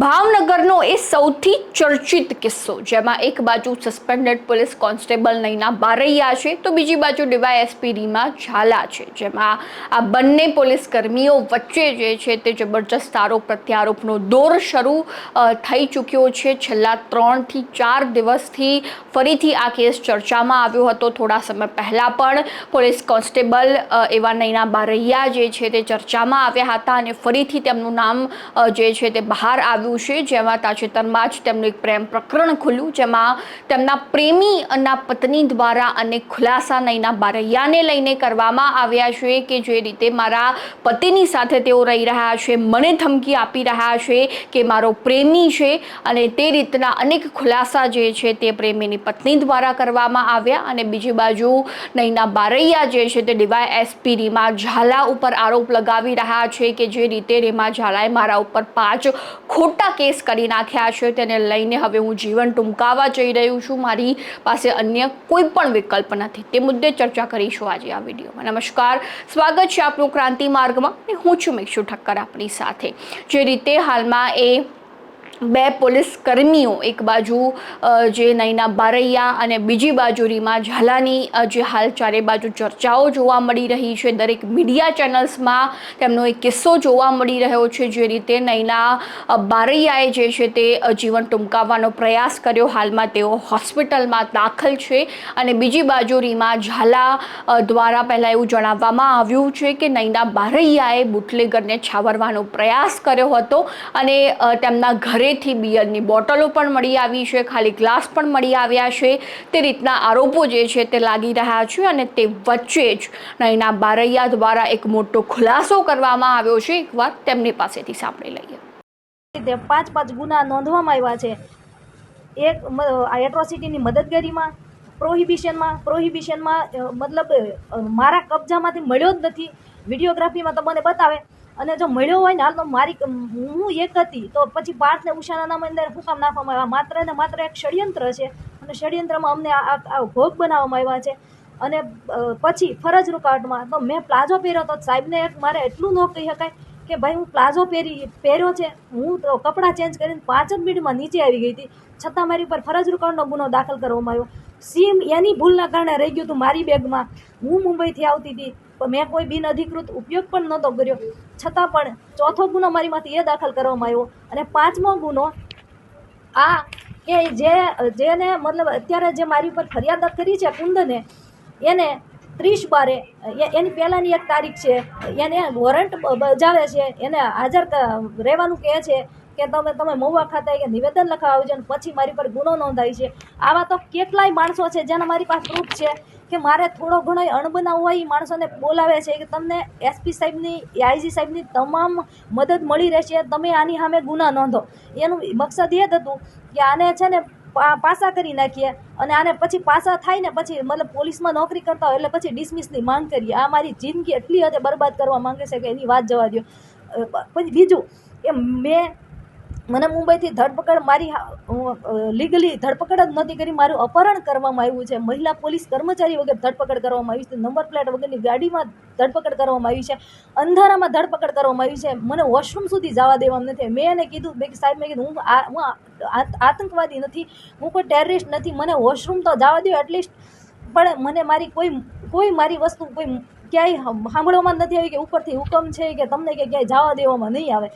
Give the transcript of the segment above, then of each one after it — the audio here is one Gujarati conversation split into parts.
ભાવનગરનો એ સૌથી ચર્ચિત કિસ્સો, જેમાં એક બાજુ suspended police constable Naina Baraiya છે, તો બીજી બાજુ ડીવાયએસપી રીમા ઝાલા છે, જેમાં આ બંને પોલીસ કર્મીઓ વચ્ચે જે છે તે જબરજસ્ત આરોપ પ્રત્યારોપનો દોર શરૂ થઈ ચૂક્યો છે. છેલ્લા ત્રણથી ચાર દિવસથી ફરીથી આ કેસ ચર્ચામાં આવ્યો હતો. થોડા સમય પહેલાં પણ પોલીસ કોન્સ્ટેબલ એવા નૈના બારૈયા જે છે તે ચર્ચામાં આવ્યા હતા અને ફરીથી તેમનું નામ જે છે તે બહાર આવ્યું છે. જેમાં તાજેતરમાં જ તેમનું એક પ્રેમ પ્રકરણ ખુલ્યું, જેમાં તેમના પ્રેમી અને પત્ની દ્વારા અને ખુલાસા નહીંના બારૈયાને લઈને કરવામાં આવ્યા છે કે જે રીતે મારા પતિની સાથે તેઓ રહી રહ્યા છે, મને ધમકી આપી રહ્યા છે કે મારો પ્રેમી છે અને તે રીતના અનેક ખુલાસા જે છે તે પ્રેમીની પત્ની દ્વારા કરવામાં આવ્યા અને બીજી બાજુ નહીંના બારૈયા જે છે તે ડીવાય એસપી રીમા ઝાલા ઉપર આરોપ લગાવી રહ્યા છે કે જે રીતે રીમા ઝાલાએ મારા ઉપર પાંચ ખોટા કેસ કરી નાખ્યા છે તેને લઈને હવે હું જીવન ટૂંકાવા જઈ રહ્યું છું. મારી પાસે અન્ય કોઈ પણ વિકલ્પ નથી. તે મુદ્દે ચર્ચા કરીશું આજે આ વિડીયોમાં. નમસ્કાર. સ્વાગત છે આપનું ક્રાંતિ માર્ગમાં. અને હું છું મિક્ષુ ઠક્કર આપણી સાથે. જે રીતે હાલમાં એ બે પોલીસ કર્મીઓ, એક બાજુ જે નૈના બારૈયા અને બીજી બાજુ રીમા ઝાલાની જે હાલ ચારે બાજુ ચર્ચાઓ જોવા મળી રહી છે. દરેક મીડિયા ચેનલ્સમાં તેમનો એક કિસ્સો જોવા મળી રહ્યો છે, જે રીતે નૈના બારૈયાએ જે છે તે જીવન ટૂંકાવવાનો પ્રયાસ કર્યો. હાલમાં તેઓ હોસ્પિટલમાં દાખલ છે અને બીજી બાજુ રીમા ઝાલા દ્વારા પહેલાં એવું જણાવવામાં આવ્યું છે કે નૈના બારૈયાએ બુટલેગરને છાવરવાનો પ્રયાસ કર્યો હતો અને તેમના તેમના ઘરેથી બિયરની બોટલો પણ મળી આવી છે, ખાલી ગ્લાસ પણ મળી આવ્યા છે. તે રીતના આરોપો જે છે તે લાગી રહ્યા છે અને તે વચ્ચે જ નયના બારૈયા દ્વારા એક મોટો ખુલાસો કરવામાં આવ્યો છે. એકવાર તેમની પાસેથી સાંભળી લઈએ. તે પાંચ પાંચ ગુના નોંધવામાં આવ્યા છે. એક એટ્રોસિટીની મદદગારીમાં, પ્રોહિબિશનમાં પ્રોહિબિશનમાં મતલબ મારા કબજામાંથી મળ્યો જ નથી. વિડીયોગ્રાફીમાં તમને બતાવે. અને જો મળ્યો હોય ને, હાલ તો મારી હું એક હતી, તો પછી પાર્થને ઉષાના નામ અંદર હુકામ કામ નાખવામાં આવ્યા? માત્ર ને માત્ર એક ષડયંત્ર છે. અને ષડયંત્રમાં અમને આ ભોગ બનાવવામાં આવ્યા છે. અને પછી ફરજ રૂકાવટમાં, તો મેં પ્લાઝો પહેર્યો તો સાહેબને એક મારે એટલું ન કહી શકાય કે ભાઈ હું પ્લાઝો પહેરી, પહેર્યો છે. હું તો કપડાં ચેન્જ કરીને પાંચ જ મિનિટમાં નીચે આવી ગઈ હતી. છતાં મારી ઉપર ફરજ રૂકાવટનો ગુનો દાખલ કરવામાં આવ્યો. સીમ એની ભૂલના કારણે રહી ગયું હતું મારી બેગમાં. હું મુંબઈથી આવતી હતી, પણ મેં કોઈ બિન અધિકૃત ઉપયોગ પણ નહોતો કર્યો. છતાં પણ ચોથો ગુનો મારીમાંથી એ દાખલ કરવામાં આવ્યો અને પાંચમો ગુનો આ કે જે, જેને મતલબ અત્યારે જે મારી ઉપર ફરિયાદ કરી છે કુંદને, એને ત્રીસ બારે એની પહેલાંની એક તારીખ છે, એને વોરંટ બજાવે છે, એને હાજર રહેવાનું કહે છે કે તમે તમે મહુવા ખાતે કે નિવેદન લખાવજો અને પછી મારી પર ગુનો નોંધાય છે. આવા તો કેટલાય માણસો છે જેના મારી પાસે પ્રૂફ છે કે મારે થોડો ઘણો અણબનાવ હોય એ માણસોને બોલાવે છે કે તમને એસપી સાહેબની આઈજી સાહેબની તમામ મદદ મળી રહેશે તમે આની સામે ગુના નોંધો. એનું મકસદ એ જ હતું કે આને છે ને પાસા કરી નાખીએ અને આને પછી પાસા થાય ને પછી મતલબ પોલીસમાં નોકરી કરતા હોય એટલે પછી ડિસમિસની માંગ કરીએ. આ મારી જિંદગી એટલી હદે બરબાદ કરવા માંગે છે કે એની વાત જવા દો પછી બીજું કે મેં મને મુંબઈથી ધરપકડ મારી લીગલી ધરપકડ જ નથી કરી, મારું અપહરણ કરવામાં આવ્યું છે. મહિલા પોલીસ કર્મચારી વગર ધરપકડ કરવામાં આવી છે. નંબર પ્લેટ વગરની ગાડીમાં ધરપકડ કરવામાં આવી છે. અંધારામાં ધરપકડ કરવામાં આવી છે. મને વોશરૂમ સુધી જવા દેવામાં નથી મેં એને કીધું, મેં સાહેબ, મેં કીધું, હું આતંકવાદી નથી. હું કોઈ ટેરરિસ્ટ નથી. મને વોશરૂમ તો જવા દો એટલીસ્ટ. પણ મને મારી કોઈ કોઈ મારી વસ્તુ કોઈ ક્યાંય સાંભળવામાં નથી આવી કે ઉપરથી હુકમ છે કે તમને કે ક્યાંય જવા દેવામાં નહીં આવે.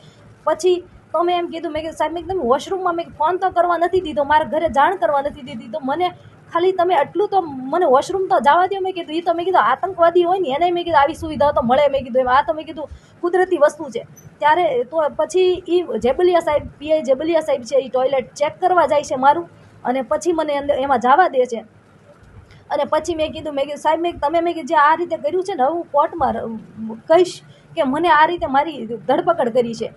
પછી તો મેં એમ કીધું મેં કીધું સાહેબ મેં તમે વોશરૂમમાં મેં ફોન તો કરવા નથી દીધો મારા ઘરે જાણ કરવા નથી દીધી તો મને ખાલી તમે એટલું તો મને વોશરૂમ તો જવા દો મેં કીધું એ તો મેં કીધું આતંકવાદી હોય ને એને મેં કીધું આવી સુવિધાઓ તો મળે મેં કીધું એમ આ તો મેં કીધું કુદરતી વસ્તુ છે ત્યારે તો પછી એ જેબલિયા સાહેબ પીઆઈ જેબલિયા સાહેબ છે એ ટોયલેટ ચેક કરવા જાય છે મારું અને પછી મને અંદર એમાં જવા દે છે અને પછી મેં કીધું મેં કીધું સાહેબ મેં તમે મેં જે આ રીતે કર્યું છે ને હું કોર્ટમાં કહીશ કે મને આ રીતે મારી ધરપકડ કરી છે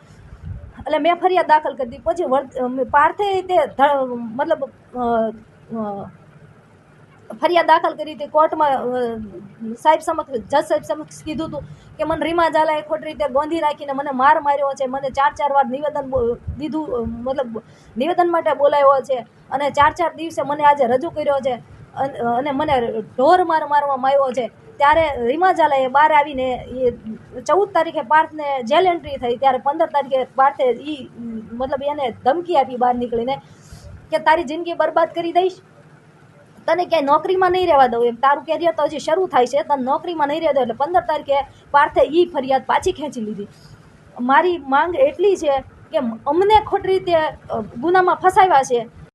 એટલે મેં ફરિયાદ દાખલ કરી દીધી. પછી પાર્થે તે મતલબ ફરિયાદ દાખલ કરી હતી કોર્ટમાં સાહેબ સમક્ષ, જજ સાહેબ સમક્ષ કીધું હતું કે મને રીમા ઝાલાએ ખોટી રીતે ગોંધી રાખીને મને માર માર્યો છે, મને ચાર ચાર વાર નિવેદન દીધું મતલબ નિવેદન માટે બોલાવ્યો છે અને ચાર ચાર દિવસે મને આજે રજૂ કર્યો છે અને મને ઢોર માર મારવામાં આવ્યો છે. ત્યારે રીમા બહાર આવીને એ ચૌદ તારીખે પાર્થને જેલ એન્ટ્રી થઈ, ત્યારે પંદર તારીખે પાર્થે એ મતલબ એને ધમકી આપી બહાર નીકળીને કે તારી જિંદગી બરબાદ કરી દઈશ. તને ક્યાંય નોકરીમાં નહીં રહેવા દઉં એમ. તારું કેરિયર તો હજી શરૂ થાય છે, તને નોકરીમાં નહીં રહેવા દઉં એટલે પંદર તારીખે પાર્થે એ ફરિયાદ પાછી ખેંચી લીધી. મારી માંગ એટલી છે કે અમને ખોટી રીતે ગુનામાં ફસાવ્યા છે